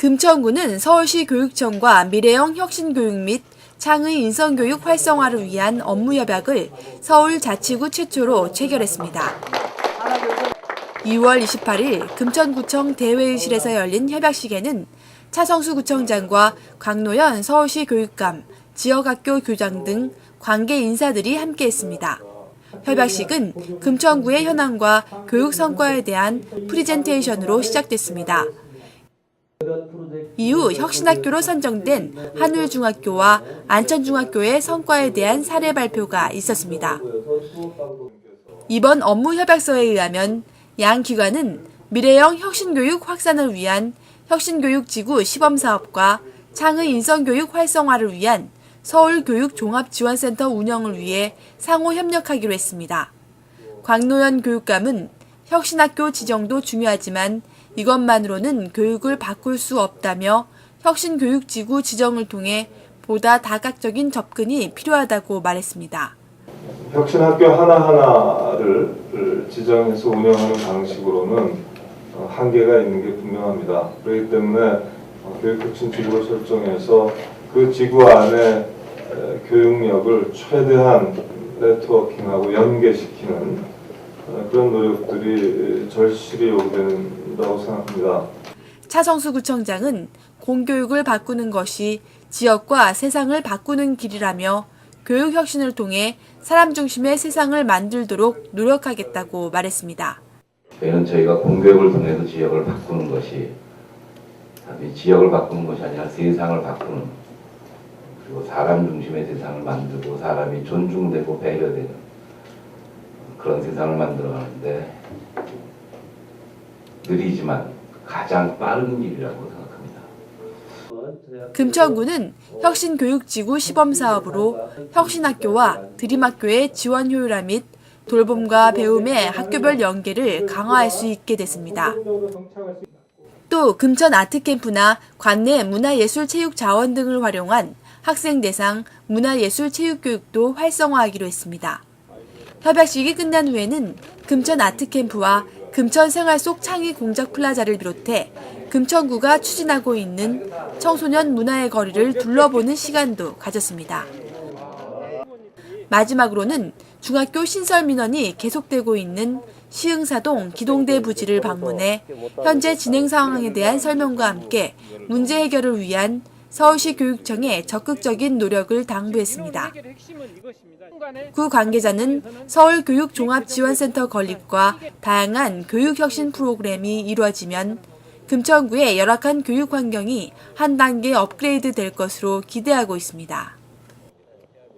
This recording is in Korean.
금천구는 서울시 교육청과 미래형 혁신교육 및 창의 인성교육 활성화를 위한 업무 협약을 서울 자치구 최초로 체결했습니다. 2월 28일 금천구청 대회의실에서 열린 협약식에는 차성수 구청장과 광노현 서울시 교육감, 지역학교 교장 등 관계 인사들이 함께했습니다. 협약식은 금천구의 현황과 교육 성과에 대한 프리젠테이션으로 시작됐습니다. 이후 혁신학교로 선정된 한울중학교와 안천중학교의 성과에 대한 사례 발표가 있었습니다. 이번 업무 협약서에 의하면 양 기관은 미래형 혁신교육 확산을 위한 혁신교육지구 시범사업과 창의 인성교육 활성화를 위한 서울교육종합지원센터 운영을 위해 상호 협력하기로 했습니다. 광노현 교육감은 혁신학교 지정도 중요하지만 이것만으로는 교육을 바꿀 수 없다며 혁신교육지구 지정을 통해 보다 다각적인 접근이 필요하다고 말했습니다. 혁신학교 하나하나를 지정해서 운영하는 방식으로는 어, 한계가 있는 게 분명합니다. 그렇기 때문에 어, 교육혁신지구를 설정해서 그 지구 안에 에, 교육력을 최대한 네트워킹하고 연계시키는 어, 그런 노력들이 절실히 요구된다고 생각합니다. 차성수 구청장은 공교육을 바꾸는 것이 지역과 세상을 바꾸는 길이라며 교육 혁신을 통해 사람 중심의 세상을 만들도록 노력하겠다고 말했습니다. 저희는 저희가 공교육을 통해서 지역을 바꾸는 것이 지역을 바꾸는 것이 아니라 세상을 바꾸는 그리고 사람 중심의 세상을 만들고 사람이 존중되고 배려되는 그런 세상을 만들어가는데 느리지만 가장 빠른 길이라고 생각합니다. 금천구는 혁신교육지구 시범사업으로 혁신학교와 드림학교의 지원 효율화 및 돌봄과 배움의 학교별 연계를 강화할 수 있게 됐습니다. 또 금천 아트캠프나 관내 문화예술체육 자원 등을 활용한 학생 대상 문화예술체육교육도 활성화하기로 했습니다. 협약식이 끝난 후에는 금천 아트캠프와 금천 생활 속 창의 공작 플라자를 비롯해 금천구가 추진하고 있는 청소년 문화의 거리를 둘러보는 시간도 가졌습니다. 마지막으로는 중학교 신설 민원이 계속되고 있는 시흥사동 기동대 부지를 방문해 현재 진행 상황에 대한 설명과 함께 문제 해결을 위한 서울시 교육청의 적극적인 노력을 당부했습니다. 구 관계자는 서울교육종합지원센터 건립과 다양한 교육혁신 프로그램이 이루어지면 금천구의 열악한 교육 환경이 한 단계 업그레이드 될 것으로 기대하고 있습니다.